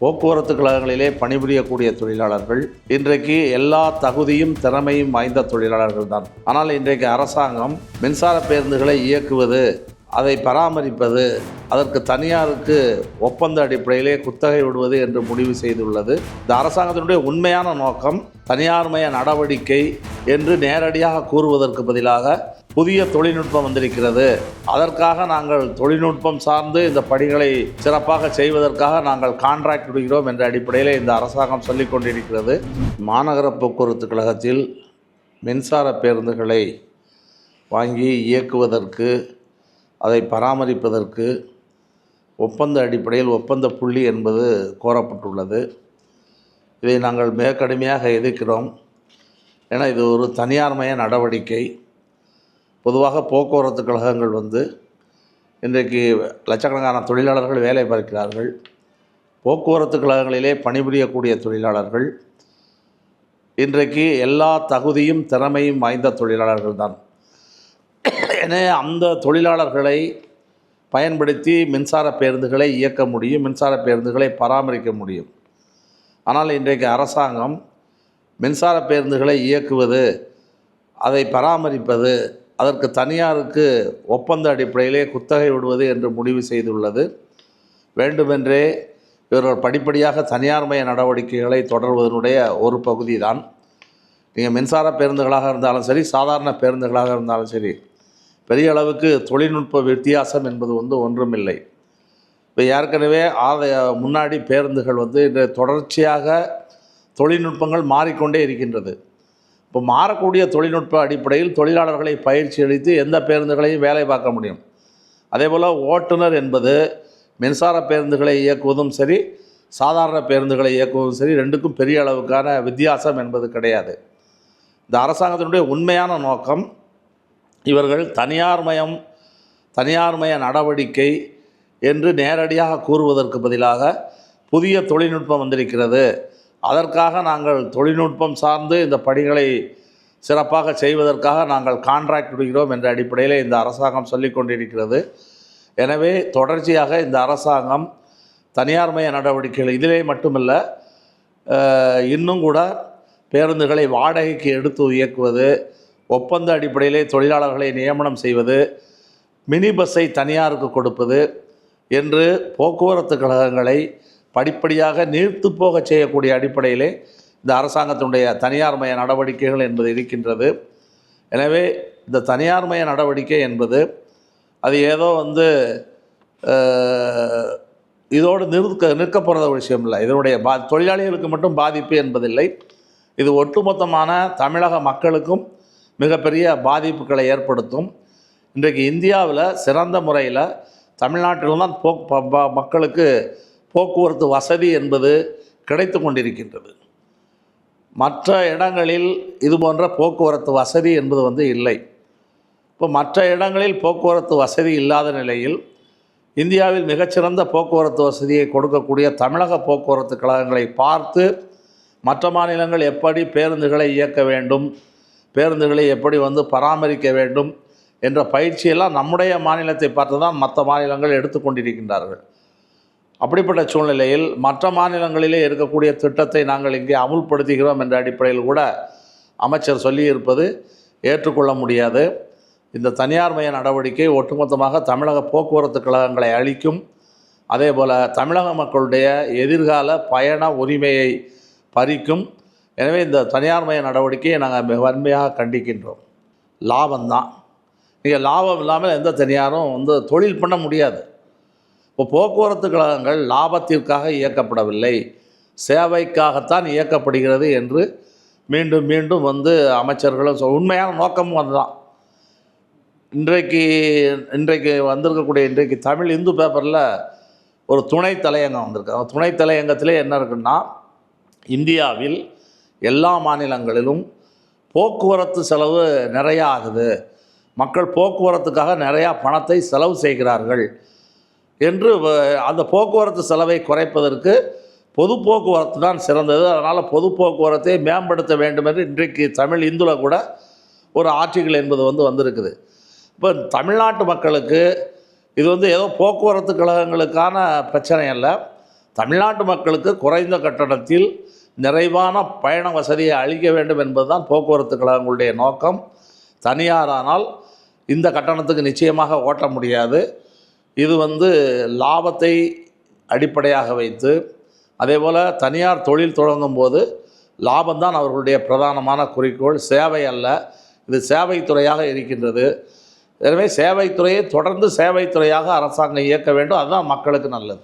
போக்குவரத்து கழகங்களிலே பணிபுரியக்கூடிய தொழிலாளர்கள் இன்றைக்கு எல்லா தகுதியும் திறமையும் வாய்ந்த தொழிலாளர்கள் தான். ஆனால் இன்றைக்கு அரசாங்கம் மின்சார பேருந்துகளை இயக்குவது அதை பராமரிப்பது அதற்கு தனியாருக்கு ஒப்பந்த அடிப்படையிலே குத்தகை விடுவது என்று முடிவு செய்துள்ளது. இந்த அரசாங்கத்தினுடைய உண்மையான நோக்கம் தனியார்மய நடவடிக்கை என்று நேரடியாக கூறுவதற்கு பதிலாக புதிய தொழில்நுட்பம் வந்திருக்கிறது. அதற்காக நாங்கள் தொழில்நுட்பம் சார்ந்து இந்த பணிகளை சிறப்பாக செய்வதற்காக நாங்கள் கான்ட்ராக்ட் விடுகிறோம் என்ற அடிப்படையில் இந்த அரசாங்கம் சொல்லிக் கொண்டிருக்கிறது. மாநகர போக்குவரத்து கழகத்தில் மின்சார பேருந்துகளை வாங்கி இயக்குவதற்கு அதை பராமரிப்பதற்கு ஒப்பந்த அடிப்படையில் ஒப்பந்த புள்ளி என்பது கோரப்பட்டுள்ளது. இதை நாங்கள் மிக கடுமையாக எதிர்க்கிறோம். ஏன்னா இது ஒரு தனியார்மய நடவடிக்கை. பொதுவாக போக்குவரத்து கழகங்கள் வந்து இன்றைக்கு லட்சக்கணக்கான தொழிலாளர்கள் வேலை பார்க்கிறார்கள். போக்குவரத்து கழகங்களிலே பணிபுரியக்கூடிய தொழிலாளர்கள். இன்றைக்கு எல்லா தகுதியும் திறமையும் வாய்ந்த தொழிலாளர்கள் தான். எனவே அந்த தொழிலாளர்களை பயன்படுத்தி மின்சார பேருந்துகளை இயக்க முடியும் மின்சார பேருந்துகளை பராமரிக்க முடியும். ஆனால் இன்றைக்கு அரசாங்கம் மின்சார பேருந்துகளை இயக்குவது அதை பராமரிப்பது அதற்கு தனியாருக்கு ஒப்பந்த அடிப்படையிலே குத்தகை விடுவது என்று முடிவு செய்துள்ளது. வேண்டுமென்றே இவர்கள் படிப்படியாக தனியார்மய நடவடிக்கைகளை தொடர்வதனுடைய ஒரு பகுதி தான் நீங்கள் மின்சார பேருந்துகளாக இருந்தாலும் சரி சாதாரண பேருந்துகளாக இருந்தாலும் சரி பெரிய அளவுக்கு தொழில்நுட்ப வித்தியாசம் என்பது வந்து ஒன்றுமில்லை. இப்போ ஏற்கனவே ஆத முன்னாடி பேருந்துகள் வந்து இன்று தொடர்ச்சியாக தொழில்நுட்பங்கள் மாறிக்கொண்டே இருக்கின்றது. இப்போ மாறக்கூடிய தொழில்நுட்ப அடிப்படையில் தொழிலாளர்களை பயிற்சி அளித்து எந்த பேருந்துகளையும் வேலை பார்க்க முடியும். அதே போல் ஓட்டுநர் என்பது மின்சார பேருந்துகளை இயக்குவதும் சரி சாதாரண பேருந்துகளை இயக்குவதும் சரி ரெண்டுக்கும் பெரிய அளவுக்கான வித்தியாசம் என்பது கிடையாது. இந்த அரசாங்கத்தினுடைய உண்மையான நோக்கம் இவர்கள் தனியார்மயம் தனியார்மய நடவடிக்கை என்று நேரடியாக கூறுவதற்கு பதிலாக புதிய தொழில்நுட்பம் வந்திருக்கிறது. அதற்காக நாங்கள் தொழில்நுட்பம் சார்ந்து இந்த பணிகளை சிறப்பாக செய்வதற்காக நாங்கள் கான்ட்ராக்ட் விடுகிறோம் என்ற அடிப்படையில் இந்த அரசாங்கம் சொல்லிக் கொண்டிருக்கிறது. எனவே தொடர்ச்சியாக இந்த அரசாங்கம் தனியார்மய நடவடிக்கைகள் இதிலே மட்டுமல்ல இன்னும் கூட பேருந்துகளை வாடகைக்கு எடுத்து இயக்குவது ஒப்பந்த அடிப்படையிலே தொழிலாளர்களை நியமனம் செய்வது மினி பஸ்ஸை தனியாருக்கு கொடுப்பது என்று போக்குவரத்து கழகங்களை படிப்படியாக நீர்த்து போக செய்யக்கூடிய அடிப்படையிலே இந்த அரசாங்கத்தினுடைய தனியார்மய நடவடிக்கைகள் என்பது இருக்கின்றது. எனவே இந்த தனியார்மய நடவடிக்கை என்பது அது ஏதோ வந்து இதோடு நிற்க நிற்க போகிறத விஷயம் இல்லை. இதனுடைய பா தொழிலாளிகளுக்கு மட்டும் பாதிப்பு என்பதில்லை. இது ஒட்டுமொத்தமான தமிழக மக்களுக்கும் மிகப்பெரிய பாதிப்புகளை ஏற்படுத்தும். இன்றைக்கு இந்தியாவில் சிறந்த முறையில் தமிழ்நாட்டில்தான் போக் மக்களுக்கு போக்குவரத்து வசதி என்பது கிடைத்து கொண்டிருக்கின்றது. மற்ற இடங்களில் இது போன்ற போக்குவரத்து வசதி என்பது வந்து இல்லை. இப்போ மற்ற இடங்களில் போக்குவரத்து வசதி இல்லாத நிலையில் இந்தியாவில் மிகச்சிறந்த போக்குவரத்து வசதியை கொடுக்கக்கூடிய தமிழக போக்குவரத்து கழகங்களை பார்த்து மற்ற மாநிலங்கள் எப்படி பேருந்துகளை இயக்க வேண்டும் பேருந்துகளை எப்படி வந்து பராமரிக்க வேண்டும் என்ற பயிற்சியெல்லாம் நம்முடைய மாநிலத்தை பார்த்து தான் மற்ற மாநிலங்கள் எடுத்துக்கொண்டிருக்கின்றார்கள் அப்படிப்பட்ட சூழ்நிலையில் மற்ற மாநிலங்களிலே இருக்கக்கூடிய திட்டத்தை நாங்கள் இங்கே அமுல்படுத்துகிறோம் என்ற அடிப்படையில் கூட அமைச்சர் சொல்லியிருப்பது ஏற்றுக்கொள்ள முடியாது. இந்த தனியார்மய நடவடிக்கை ஒட்டுமொத்தமாக தமிழக போக்குவரத்து கழகங்களை அளிக்கும் அதே போல் தமிழக மக்களுடைய எதிர்கால பயண உரிமையை பறிக்கும். எனவே இந்த தனியார்மய நடவடிக்கையை நாங்கள் மிக வன்மையாக கண்டிக்கின்றோம். லாபம்தான். நீங்கள் லாபம் இல்லாமல் எந்த தனியாரும் வந்து தொழில் பண்ண முடியாது. இப்போ போக்குவரத்து கழகங்கள் லாபத்திற்காக இயக்கப்படவில்லை. சேவைக்காகத்தான் இயக்கப்படுகிறது என்று மீண்டும் மீண்டும் வந்து அமைச்சர்களும் சொல் உண்மையான நோக்கமும் அதுதான். இன்றைக்கு இன்றைக்கு வந்திருக்கக்கூடிய இன்றைக்கு தமிழ் இந்து பேப்பரில் ஒரு துணை தலையங்கம் வந்திருக்கு. அந்த துணை தலையங்கத்திலே என்ன இருக்குன்னா இந்தியாவில் எல்லா மாநிலங்களிலும் போக்குவரத்து செலவு நிறையா ஆகுது. மக்கள் போக்குவரத்துக்காக நிறையா பணத்தை செலவு செய்கிறார்கள். என்று அந்த போக்குவரத்து செலவை குறைப்பதற்கு பொது போக்குவரத்து தான் சிறந்தது. அதனால் பொது போக்குவரத்தை மேம்படுத்த வேண்டும் என்று இன்றைக்கு தமிழ் இந்துல கூட ஒரு ஆர்டிகிள் என்பது வந்து வந்திருக்குது. இப்போ தமிழ்நாட்டு மக்களுக்கு இது வந்து ஏதோ போக்குவரத்து கழகங்களுக்கான பிரச்சனை அல்ல. தமிழ்நாட்டு மக்களுக்கு குறைந்த கட்டணத்தில் நிறைவான பயண வசதியை அளிக்க வேண்டும் என்பதுதான் போக்குவரத்து கழகங்களுடைய நோக்கம். தனியாரானால் இந்த கட்டணத்துக்கு நிச்சயமாக ஓட்ட முடியாது. இது வந்து லாபத்தை அடிப்படையாக வைத்து அதேபோல் தனியார் தொழில் தொடங்கும் போது லாபம்தான் அவர்களுடைய பிரதானமான குறிக்கோள். சேவை அல்ல இது சேவைத்துறையாக இருக்கின்றது. எனவே சேவைத்துறையை தொடர்ந்து சேவைத்துறையாக அரசாங்கம் இயக்க வேண்டும். அதுதான் மக்களுக்கு நல்லது.